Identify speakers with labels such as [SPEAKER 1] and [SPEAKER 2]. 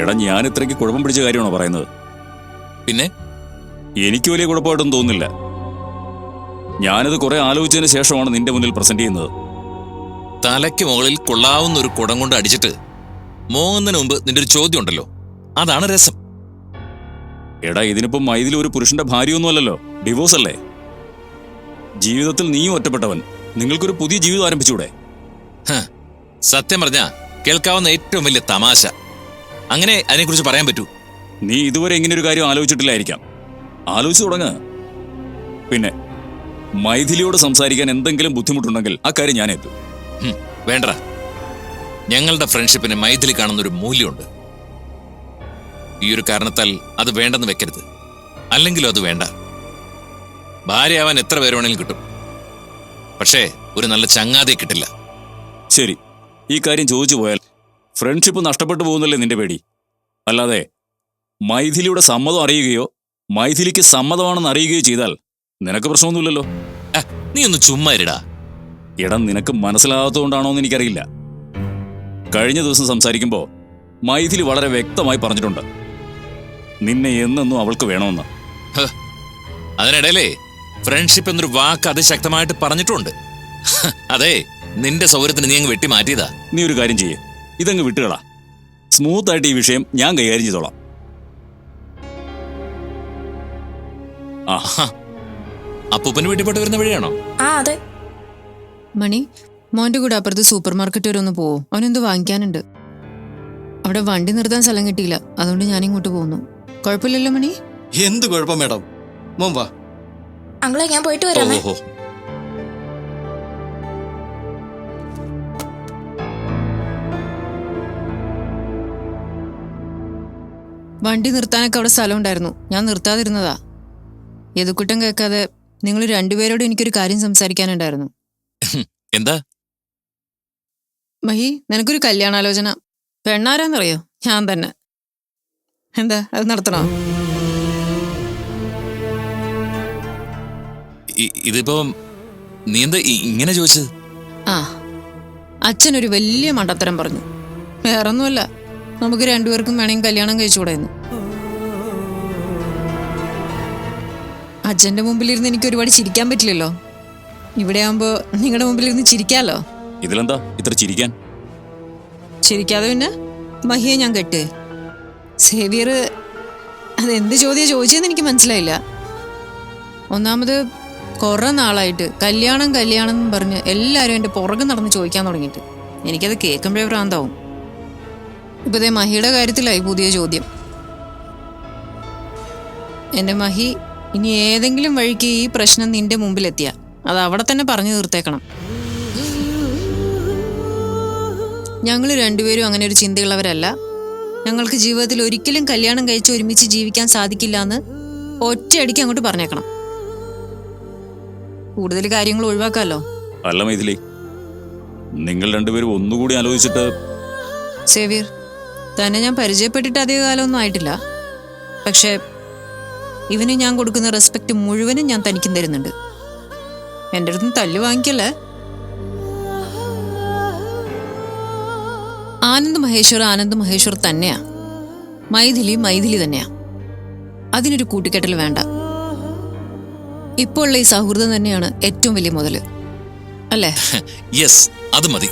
[SPEAKER 1] എടാ ഞാൻ ഇത്രയ്ക്ക് കുഴപ്പം പിടിച്ച കാര്യമാണോ പറയുന്നത്?
[SPEAKER 2] പിന്നെ?
[SPEAKER 1] എനിക്ക് വലിയ കുഴപ്പമായിട്ടൊന്നും തോന്നുന്നില്ല. ഞാനത് കുറെ ആലോചിച്ചതിന് ശേഷമാണ് നിന്റെ മുന്നിൽ പ്രസന്റ് ചെയ്യുന്നത്.
[SPEAKER 2] തലയ്ക്ക് മുകളിൽ കൊള്ളാവുന്ന ഒരു കുടം കൊണ്ട് അടിച്ചിട്ട് മോങ്ങുന്നതിന് മുമ്പ് നിന്റെ ഒരു ചോദ്യം ഉണ്ടല്ലോ അതാണ് രസം.
[SPEAKER 1] എടാ ഇതിനിപ്പം മൈതിൽ ഒരു പുരുഷന്റെ ഭാര്യയൊന്നുമല്ലല്ലോ. ഡിവോഴ്സ് അല്ലേ ജീവിതത്തിൽ നീയും ഒറ്റപ്പെട്ടവൻ. നിങ്ങൾക്കൊരു പുതിയ ജീവിതം ആരംഭിച്ചൂടെ?
[SPEAKER 2] സത്യം പറഞ്ഞ കേൾക്കാവുന്ന ഏറ്റവും വലിയ തമാശ. അങ്ങനെ അതിനെക്കുറിച്ച് പറയാൻ പറ്റൂ.
[SPEAKER 1] നീ ഇതുവരെ ഇങ്ങനെ ഒരു കാര്യം ആലോചിച്ചിട്ടില്ലായിരിക്കാം. ആലോചിച്ചു തുടങ്ങ. പിന്നെ മൈഥിലിയോട് സംസാരിക്കാൻ എന്തെങ്കിലും ബുദ്ധിമുട്ടുണ്ടെങ്കിൽ ആ കാര്യം ഞാൻ
[SPEAKER 2] എത്തും വേണ്ട ഞങ്ങളുടെ ഫ്രണ്ട്ഷിപ്പിന് മൈഥിലി കാണുന്ന ഒരു മൂല്യമുണ്ട്. ഈ ഒരു കാരണത്താൽ അത് വേണ്ടെന്ന് വെക്കരുത്. അല്ലെങ്കിലും അത് വേണ്ട. ഭാര്യയാവാൻ എത്ര പേര് വേണമെങ്കിലും കിട്ടും. പക്ഷേ ഒരു നല്ല ചങ്ങാതെ കിട്ടില്ല.
[SPEAKER 1] ശരി. ഈ കാര്യം ചോദിച്ചു പോയാൽ ഫ്രണ്ട്ഷിപ്പ് നഷ്ടപ്പെട്ടു പോകുന്നല്ലേ നിന്റെ പേടി? അല്ലാതെ മൈഥിലിയുടെ സമ്മതം അറിയുകയോ മൈഥിലിക്ക് സമ്മതമാണെന്ന് അറിയുകയോ ചെയ്താൽ നിനക്ക് പ്രശ്നമൊന്നുമില്ലല്ലോ.
[SPEAKER 2] നീ ഒന്ന് ചുമ്മാ ഇരടാ.
[SPEAKER 1] ഇടം നിനക്ക് മനസ്സിലാകാത്തതുകൊണ്ടാണോ എന്ന് എനിക്കറിയില്ല. കഴിഞ്ഞ ദിവസം സംസാരിക്കുമ്പോൾ മൈഥിലി വളരെ വ്യക്തമായി പറഞ്ഞിട്ടുണ്ട്. നിന്നെ എന്നെന്നും അവൾക്ക് വേണമെന്ന്.
[SPEAKER 2] അതിനിടയിലേ ഫ്രണ്ട്ഷിപ്പ് എന്നൊരു വാക്ക് അതിശക്തമായിട്ട് പറഞ്ഞിട്ടുണ്ട്. അതെ നിന്റെ സൗകര്യത്തിന് നീ അങ്ങ് വെട്ടി മാറ്റിയതാ
[SPEAKER 1] നീ ഒരു കാര്യം ചെയ്യേ. ഇതങ്ങ് വിട്ടുകളാ. സ്മൂത്ത് ആയിട്ട് ഈ വിഷയം ഞാൻ കൈകാര്യം ചെയ്തോളാം.
[SPEAKER 2] അപ്പൂപ്പന് വീട്ടിൽ വരുന്ന വഴിയാണോ?
[SPEAKER 3] ആ അതെ.
[SPEAKER 4] മണി മോന്റെ കൂടെ അപ്പുറത്ത് സൂപ്പർ മാർക്കറ്റ് വരെ ഒന്ന് പോവോ? അവനെന്ത് വാങ്ങിക്കാനുണ്ട്. അവിടെ വണ്ടി നിർത്താൻ സ്ഥലം കിട്ടിയില്ല. അതുകൊണ്ട് ഞാൻ ഇങ്ങോട്ട് പോകുന്നു. കുഴപ്പമില്ലല്ലോ മണി?
[SPEAKER 5] എന്ത് കുഴപ്പം മേഡം? മോൻ വാ.
[SPEAKER 3] ഞാൻ പോയിട്ട് വരാമേ
[SPEAKER 2] ഓഹോ.
[SPEAKER 4] വണ്ടി നിർത്താനൊക്കെ അവിടെ സ്ഥലം ഉണ്ടായിരുന്നു ഞാൻ നിർത്താതിരുന്നതാ. യദുക്കുട്ടം കേൾക്കാതെ നിങ്ങൾ രണ്ടുപേരോട് എനിക്കൊരു കാര്യം സംസാരിക്കാനുണ്ടായിരുന്നു.
[SPEAKER 2] എന്താ?
[SPEAKER 4] മഹി നിനക്കൊരു കല്യാണാലോചന. പെണ്ണാരാന്നറിയോ? ഞാൻ തന്നെ. എന്താ അത് നടത്തണോ?
[SPEAKER 2] ഇതിപ്പോ നീ എന്താ ഇങ്ങനെ ചോദിച്ചത്?
[SPEAKER 4] ആ അച്ഛൻ ഒരു വലിയ മണ്ടത്തരം പറഞ്ഞു. വേറൊന്നുമല്ല. നമുക്ക് രണ്ടുപേർക്കും വേണമെങ്കിൽ കല്യാണം കഴിച്ചുകൂടെ എന്ന് അച്ഛന്റെ മുമ്പിലിരുന്ന് എനിക്ക് ഒരുപാട് ചിരിക്കാൻ പറ്റില്ലല്ലോ. ഇവിടെ ആവുമ്പോ നിങ്ങളുടെ മുമ്പിലിരുന്ന് ചിരിക്കാലോ?
[SPEAKER 1] ഇതിലെന്താ? ഇത്ര ചിരിക്കാൻ?
[SPEAKER 4] ചിരിക്കാതെ പിന്നെ മഹിയെ ഞാൻ കെട്ട്. സേവിയർ അതെന്ത് ചോദ്യം ചോദിച്ചതെന്ന് എനിക്ക് മനസ്സിലായില്ല. ഒന്നാമത് കുറെ നാളായിട്ട് കല്യാണം കല്യാണം എന്ന് പറഞ്ഞ് എല്ലാവരും എന്റെ പുറകെ നടന്ന് ചോദിക്കാൻ തുടങ്ങിയിട്ട്. എനിക്കത് കേൾക്കുമ്പോഴേ ഭ്രാന്താവും. ഇപ്പൊ മഹിയുടെ കാര്യത്തിലായി പുതിയ ചോദ്യം. എന്റെ മഹി ഇനി ഏതെങ്കിലും വഴിക്ക് ഈ പ്രശ്നം നിന്റെ മുമ്പിലെത്തിയ. അത് അവിടെ തന്നെ പറഞ്ഞു തീർത്തേക്കണം. ഞങ്ങൾ രണ്ടുപേരും അങ്ങനെ ഒരു ചിന്തയുള്ളവരല്ല. ഞങ്ങൾക്ക് ജീവിതത്തിൽ ഒരിക്കലും കല്യാണം കഴിച്ച് ഒരുമിച്ച് ജീവിക്കാൻ സാധിക്കില്ല എന്ന് ഒറ്റയടിക്ക് അങ്ങോട്ട് പറഞ്ഞേക്കണം. കൂടുതൽ കാര്യങ്ങൾ ഒഴിവാക്കാമല്ലോ
[SPEAKER 1] അല്ല മൈഥിലി. നിങ്ങൾ രണ്ടുപേരും ഒന്നുകൂടി ആലോചിച്ചിട്ട്
[SPEAKER 4] സേവിയർ തന്നെ ഞാൻ പരിചയപ്പെട്ടിട്ട് അധിക കാലമൊന്നും ആയിട്ടില്ല. പക്ഷേ ഇവന് ഞാൻ കൊടുക്കുന്ന റെസ്പെക്റ്റ് മുഴുവനും ഞാൻ തനിക്കും തരുന്നുണ്ട്. എന്റെ അടുത്ത് തല്ല് വാങ്ങിക്കല്ലേ? ആനന്ദ് മഹേശ്വർ ആനന്ദ് മഹേശ്വർ തന്നെയാ. മൈഥിലി മൈഥിലി തന്നെയാ. അതിനൊരു കൂട്ടിക്കെട്ടൽ വേണ്ട. ഇപ്പോൾ ഉള്ള ഈ സൗഹൃദം തന്നെയാണ് ഏറ്റവും വലിയ മുതൽ. അല്ലേ?
[SPEAKER 2] യെസ് അത് മതി.